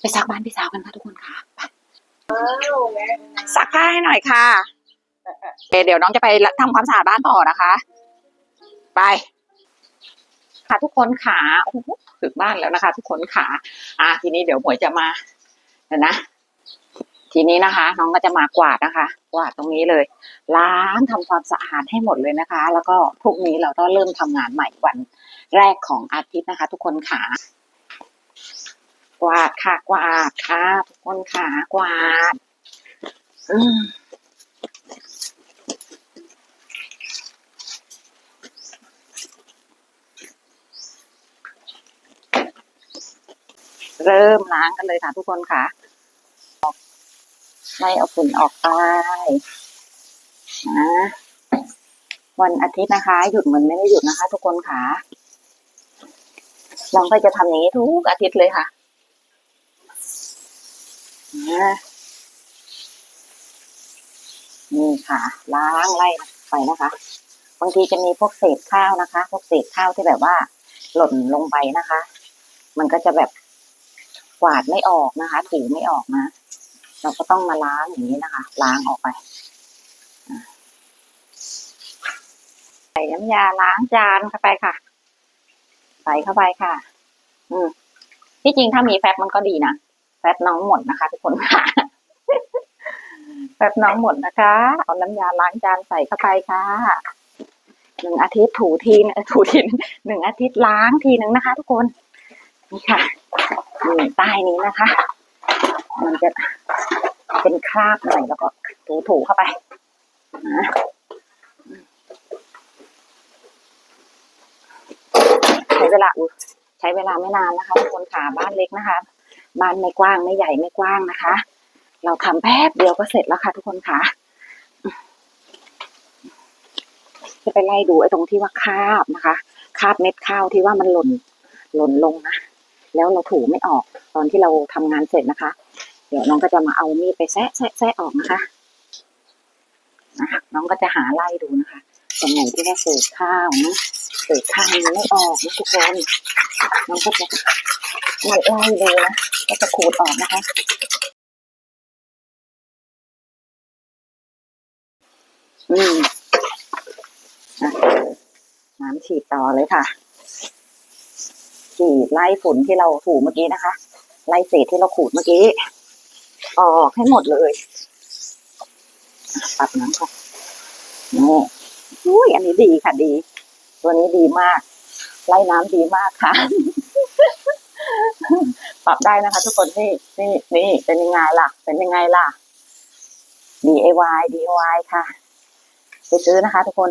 ไปซักบ้านพี่สาวกันค่ะทุกคนค่ะไปซักผ้าให้หน่อยค่ะเดี๋ยวเดี๋ยวน้องจะไปทำความสะอาดบ้านต่อนะคะ ไป ค่ะทุกคนขาโอ้โหถึงบ้านแล้วนะคะ ทุกคนขาอะทีนี้เดี๋ยวหมวยจะมาเดี๋ยวนะทีนี้นะคะ น้องก็จะมากวาดนะคะ กวาดตรงนี้เลย ล้างทำความสะอาดให้หมดเลยนะคะ แล้วก็พรุ่งนี้เราก็เริ่มทำงานใหม่วันแรกของอาทิตย์นะคะ ทุกคนขา กวาดค่ะกวาดค่ะทุกคนขากวาดอืมเริ่มล้างกันเลยค่ะทุกคนค่ะไล่เอาฝุ่นออกไปนะวันอาทิตย์นะคะ หยุดเหมือนไม่ได้หยุดนะคะ ทุกคนค่ะน้องก็จะทำอย่างนี้ทุกอาทิตย์เลยค่ะ นะนี่ค่ะ ล้างไล่ไปนะคะบางทีจะมีพวกเศษข้าวนะคะ พวกเศษข้าวที่แบบว่า หล่นลงไปนะคะ มันก็จะแบบกวาดไม่ออกนะคะถูไม่ออกนะ เราก็ต้องมาล้างอย่างนี้นะคะ ล้างออกไปใส่น้ำยาล้างจานเข้าไปค่ะ ใส่เข้าไปค่ะ อืมที่จริงถ้ามีแฟบมันก็ดีนะ แฟบน้องหมดนะคะทุกคนค่ะแฟบน้องหมดนะคะ เอาน้ำยาล้างจานใส่เข้าไปค่ะหนึ่งอาทิตย์ถูทีนถูทีนหนึ่งอาทิตย์ล้างทีหนึ่งนะคะ ทุกคนนี่ค่ะนี่ใต้นี้นะคะ มันจะเป็นคราบหน่อยแล้วก็ถูๆเข้าไปนะใช้เวลาใช้เวลาไม่นานนะคะทุกคนค่ะบ้านเล็กนะคะ บ้านไม่กว้างไม่ใหญ่ไม่กว้างนะคะ เราทำแป๊บเดียวก็เสร็จแล้วค่ะ ทุกคนค่ะจะไปไล่ดูไอ้ตรงที่ว่าคาบนะคะ คาบเม็ดข้าวที่ว่ามันหล่นหล่นลงนะแล้วเราถูไม่ออกตอนที่เราทำงานเสร็จนะคะ เดี๋ยวน้องก็จะมาเอามีดไปแซะแซะแซะออกนะคะนะคะน้องก็จะหาไล่ดูนะคะตรงไหนที่ว่าเศษข้าวนะเศษข้าวมันไม่ออกนะทุกคนน้องก็จะ ไล่ไล่ดูนะก็จะขูดออกนะคะ อืมอะน้ำฉีดต่อเลยค่ะ ฉีดไล่ฝุ่นที่เราถูเมื่อกี้นะคะ ไล่เศษที่เราขูดเมื่อกี้ ออกให้หมดเลยปัดน้ำค่ะนี่อุ้ยอันนี้ดีค่ะดี ตัวนี้ดีมาก ไล่น้ำดีมากค่ะ ปรับได้นะคะ ทุกคนนี่นี่นี่เป็นยังไงล่ะ เป็นยังไงล่ะ DIY DIY ค่ะไปซื้อนะคะ ทุกคน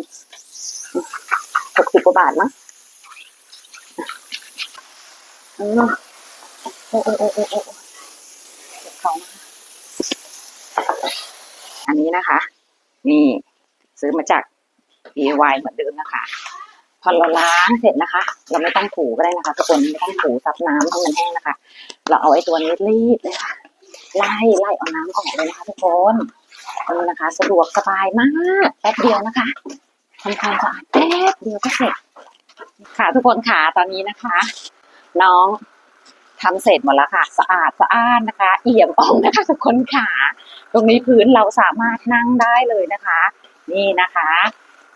หกสิบกว่าบาทมั้งโอ้โอ้โอ้โอ้โอ้เของนะคะอันนี้นะคะ นี่ซื้อมาจาก DIY เหมือนเดิมนะคะ พอเราล้างเสร็จนะคะ เราไม่ต้องถูก็ได้นะคะทุกคนไม่ต้องถูซับน้ำให้มันแห้งนะคะ เราเอาไอ้ตัวนี้รีดเลยค่ะไล่ไล่เอาน้ำออกเลยนะคะ ทุกคนนี่นะคะ สะดวกสบายมากแป๊บเดียวนะคะทำความสะอาดแป๊บเดียวก็เสร็จค่ะ ทุกคนค่ะตอนนี้นะคะ น้องทำเสร็จหมดแล้วค่ะ สะอาดสะอ้านนะคะ เอี่ยมอ่องนะคะทุกคนค่ะ ตรงนี้พื้นเราสามารถนั่งได้เลยนะคะ นี่นะคะ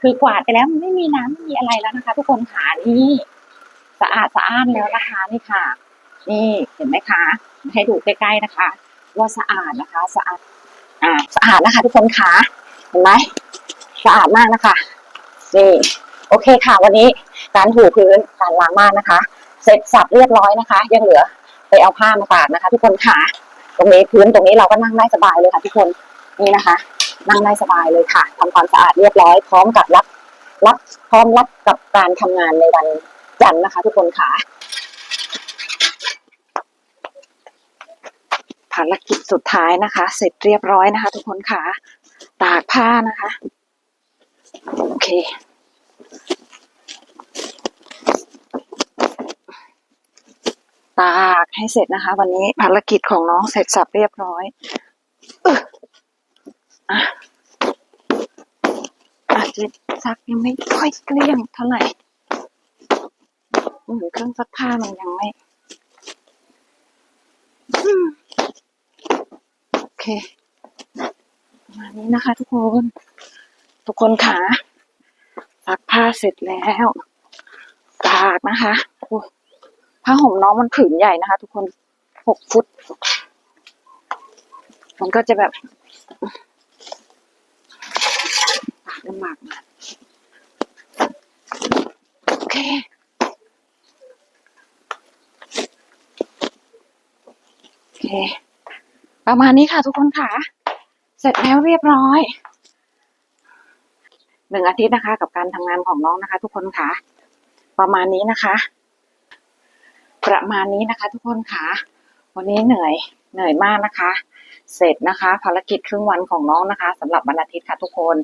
คือกวาดไปแล้วมันไม่มีน้ำไม่มีอะไรแล้วนะคะ ทุกคนค่ะนี่สะอาดสะอ้านแล้วนะคะนี่ค่ะ นี่เห็นไหมคะ ให้ดูใกล้ๆนะคะ ว่าสะอาดนะคะ สะอาดอ่าสะอาดนะคะ ทุกคนค่ะเห็นไหมสะอาดมากนะคะนี่โอเคค่ะ วันนี้การถูพื้นการล้างบ้านนะคะ เสร็จสับเรียบร้อยนะคะ ยังเหลือไปเอาผ้ามาตากนะคะ ทุกคนค่ะ ตรงนี้พื้นตรงนี้เราก็นั่งได้สบายเลยค่ะ ทุกคนนี่นะคะ นั่งได้สบายเลยค่ะทำความสะอาดเรียบร้อยพร้อมกับรับรับพร้อมรับกับการทำงานในวันจันทร์นะคะ ทุกคนค่ะภารกิจสุดท้ายนะคะ เสร็จเรียบร้อยนะคะ ทุกคนค่ะตากผ้านะคะ โอเค ตากให้เสร็จนะคะ วันนี้ภารกิจของน้องเสร็จสับเรียบร้อย อึ๊ะอะอาจจะซักยังไม่ค่อยเกลี้ยงเท่าไหร่หมือเครื่องซักผ้ามันยังไม่โอเคประมาณนี้นะคะ ทุกคน ทุกคนขาซักผ้าเสร็จแล้วตากนะคะโอ้ผ้าห่มน้องมันผืนใหญ่นะคะ ทุกคนหกฟุต มันก็จะแบบ ตากลำบากหน่อยโอเคโอเค ประมาณนี้ค่ะทุกคนค่ะ เสร็จแล้วเรียบร้อยหนึ่งอาทิตย์นะคะ กับการทำงานของน้องนะคะ ทุกคนค่ะ ประมาณนี้นะคะ ประมาณนี้นะคะ ทุกคนค่ะ วันนี้เหนื่อยเหนื่อยมากนะคะ เสร็จนะคะ ภารกิจครึ่งวันของน้องนะคะสำหรับวันอาทิตย์ค่ะทุกคน